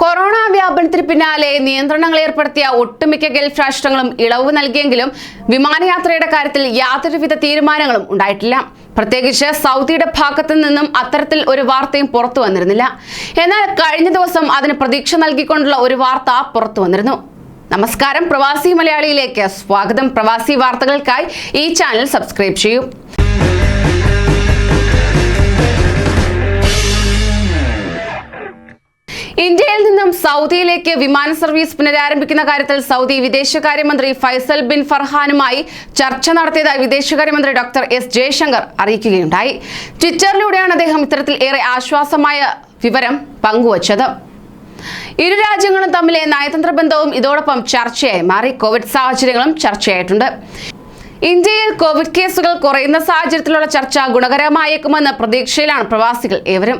Corona വ്യാപനത്തിന് പിന്നാലെ നിയന്ത്രണങ്ങൾ ഏർപ്പെടുത്തിയ ഒട്ടുമിക്ക ഗൾഫ് രാഷ്ട്രങ്ങളും ഇളവ് നൽകിയെങ്കിലും വിമാനയാത്രയുടെ കാര്യത്തിൽ യാതൊരുവിധ തീരുമാനങ്ങളും ഉണ്ടായിട്ടില്ല. പ്രത്യേകിച്ച് സൗദിയുടെ ഭാഗത്തു നിന്നും അത്തരത്തിൽ ഒരു വാർത്തയും പുറത്തു വന്നിരുന്നില്ല. എന്നാൽ കഴിഞ്ഞ ദിവസം അതിന് പ്രതീക്ഷ നൽകിക്കൊണ്ടുള്ള ഒരു വാർത്ത പുറത്തു വന്നിരുന്നു. നമസ്കാരം പ്രവാസി മലയാളിയിലേക്ക് സ്വാഗതം. പ്രവാസി വാർത്തകൾക്കായി ഈ ചാനൽ സബ്സ്ക്രൈബ് ചെയ്യൂ. നിന്നും സൗദിയിലേക്ക് വിമാന സർവീസ് പുനരാരംഭിക്കുന്ന കാര്യത്തിൽ സൗദി വിദേശകാര്യമന്ത്രി ഫൈസൽ ബിൻ ഫർഹാനുമായി ചർച്ച നടത്തിയതായി വിദേശകാര്യമന്ത്രി ഡോക്ടർ എസ് ജയശങ്കർ അറിയിക്കുകയുണ്ടായി. ട്വിറ്ററിലൂടെയാണ് അദ്ദേഹം ഇത്തരത്തിൽ ഏറെ ആശ്വാസമായ വിവരം പങ്കുവച്ചത്. ഇരു രാജ്യങ്ങളും തമ്മിലെ നയതന്ത്ര ബന്ധവും ഇതോടൊപ്പം ചർച്ചയായി മാറി. കോവിഡ് സാഹചര്യങ്ങളും ചർച്ചയായിട്ടുണ്ട്. ഇന്ത്യയിൽ കോവിഡ് കേസുകൾ കുറയുന്ന സാഹചര്യത്തിലുള്ള ചർച്ച ഗുണകരമായേക്കുമെന്ന പ്രതീക്ഷയിലാണ് പ്രവാസികൾ ഏവരും.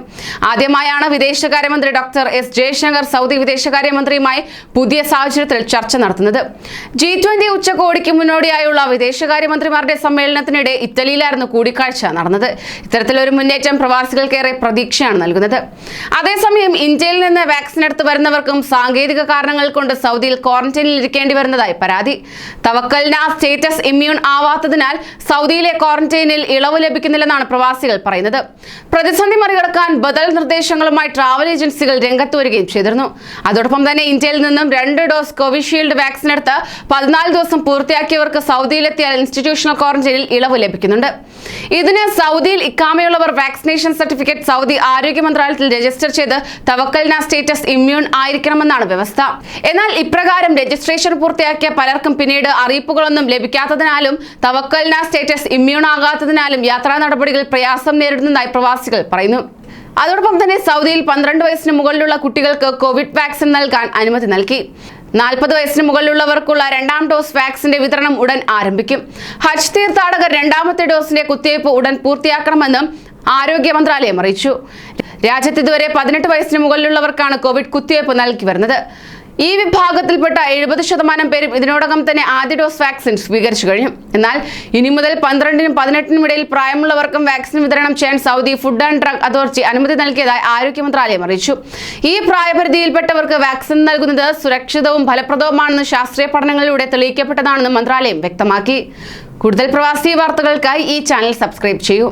ആദ്യമായാണ് വിദേശകാര്യമന്ത്രി ഡോക്ടർ എസ് ജയശങ്കർ സൗദി വിദേശകാര്യമന്ത്രിയുമായി പുതിയ സാഹചര്യത്തിൽ ചർച്ച നടത്തുന്നത്. ജി ട്വന്റി ഉച്ചകോടിക്ക് മുന്നോടിയായുള്ള വിദേശകാര്യമന്ത്രിമാരുടെ സമ്മേളനത്തിനിടെ ഇറ്റലിയിലായിരുന്നു കൂടിക്കാഴ്ച നടന്നത്. ഇത്തരത്തിലൊരു മുന്നേറ്റം പ്രവാസികൾക്കേറെ പ്രതീക്ഷയാണ് നൽകുന്നത്. അതേസമയം ഇന്ത്യയിൽ നിന്ന് വാക്സിൻ എടുത്തു വരുന്നവർക്കും സാങ്കേതിക കാരണങ്ങൾ കൊണ്ട് സൗദിയിൽ ക്വാറന്റൈനിൽ ഇരിക്കേണ്ടി വരുന്നതായി പരാതി. തവക്കലിന സ്റ്റേറ്റസ് ഇമ്മ്യൂൺ ആവാത്തതിനാൽ സൗദിയിലെ ക്വാറന്റൈനിൽ ഇളവ് ലഭിക്കുന്നില്ലെന്നാണ് പ്രവാസികൾ പറയുന്നത്. പ്രതിസന്ധി മറികടക്കാൻ ബദൽ നിർദ്ദേശങ്ങളുമായി ട്രാവൽ ഏജൻസികൾ രംഗത്ത് വരികയും ചെയ്തിരുന്നു. അതോടൊപ്പം തന്നെ ഇന്ത്യയിൽ നിന്നും രണ്ട് ഡോസ് കോവിഷീൽഡ് വാക്സിൻ എടുത്ത് പതിനാല് ദിവസം പൂർത്തിയാക്കിയവർക്ക് സൗദിയിലെത്തിയാൽ ഇൻസ്റ്റിറ്റ്യൂഷണൽ ക്വാറന്റൈനിൽ ഇളവ് ലഭിക്കുന്നുണ്ട്. ഇതിന് സൗദിയിൽ ഇക്കാമയുള്ളവർ വാക്സിനേഷൻ സർട്ടിഫിക്കറ്റ് സൗദി ആരോഗ്യ മന്ത്രാലയത്തിൽ രജിസ്റ്റർ ചെയ്ത് തവക്കൽന സ്റ്റേറ്റസ് ഇമ്മ്യൂൺ ആയിരിക്കണമെന്നാണ് വ്യവസ്ഥ. എന്നാൽ ഇപ്രകാരം രജിസ്ട്രേഷൻ പൂർത്തിയാക്കിയ പലർക്കും പിന്നീട് അറിയിപ്പുകളൊന്നും ലഭിക്കാത്തതിനാലും തവക്കൽന സ്റ്റേറ്റസ് ഇമ്മ്യൂൺ ആകാത്തതിനാലും യാത്രാ നടപടികൾ പ്രയാസം നേരിടുന്നതായി പ്രവാസികൾ പറയുന്നു. അതോടൊപ്പം തന്നെ സൗദിയിൽ പന്ത്രണ്ട് വയസ്സിന് മുകളിലുള്ള കുട്ടികൾക്ക് കോവിഡ് വാക്സിൻ നൽകാൻ അനുമതി നൽകി. നാൽപ്പത് വയസ്സിന് മുകളിലുള്ളവർക്കുള്ള രണ്ടാം ഡോസ് വാക്സിന്റെ വിതരണം ഉടൻ ആരംഭിക്കും. ഹജ്ജ് തീർത്ഥാടകർ രണ്ടാമത്തെ ഡോസിന്റെ കുത്തിവയ്പ് ഉടൻ പൂർത്തിയാക്കണമെന്നും ആരോഗ്യ മന്ത്രാലയം അറിയിച്ചു. രാജ്യത്ത് ഇതുവരെ പതിനെട്ട് വയസ്സിന് മുകളിലുള്ളവർക്കാണ് കോവിഡ് കുത്തിവയ്പ് നൽകി വരുന്നത്. ഈ വിഭാഗത്തിൽപ്പെട്ട എഴുപത് ശതമാനം പേരും ഇതിനോടകം തന്നെ ആദ്യ ഡോസ് വാക്സിൻ സ്വീകരിച്ചു കഴിഞ്ഞു. എന്നാൽ ഇനി മുതൽ പന്ത്രണ്ടിനും പതിനെട്ടിനും ഇടയിൽ പ്രായമുള്ളവർക്കും വാക്സിൻ വിതരണം ചെയ്യാൻ Saudi food and drug authority അനുമതി നൽകിയതായി ആരോഗ്യ മന്ത്രാലയം അറിയിച്ചു. ഈ പ്രായപരിധിയിൽപ്പെട്ടവർക്ക് വാക്സിൻ നൽകുന്നത് സുരക്ഷിതവും ഫലപ്രദവുമാണെന്ന് ശാസ്ത്രീയ പഠനങ്ങളിലൂടെ തെളിയിക്കപ്പെട്ടതാണെന്ന് മന്ത്രാലയം വ്യക്തമാക്കി. കൂടുതൽ പ്രവാസി വാർത്തകൾക്കായി ഈ ചാനൽ സബ്സ്ക്രൈബ് ചെയ്യൂ.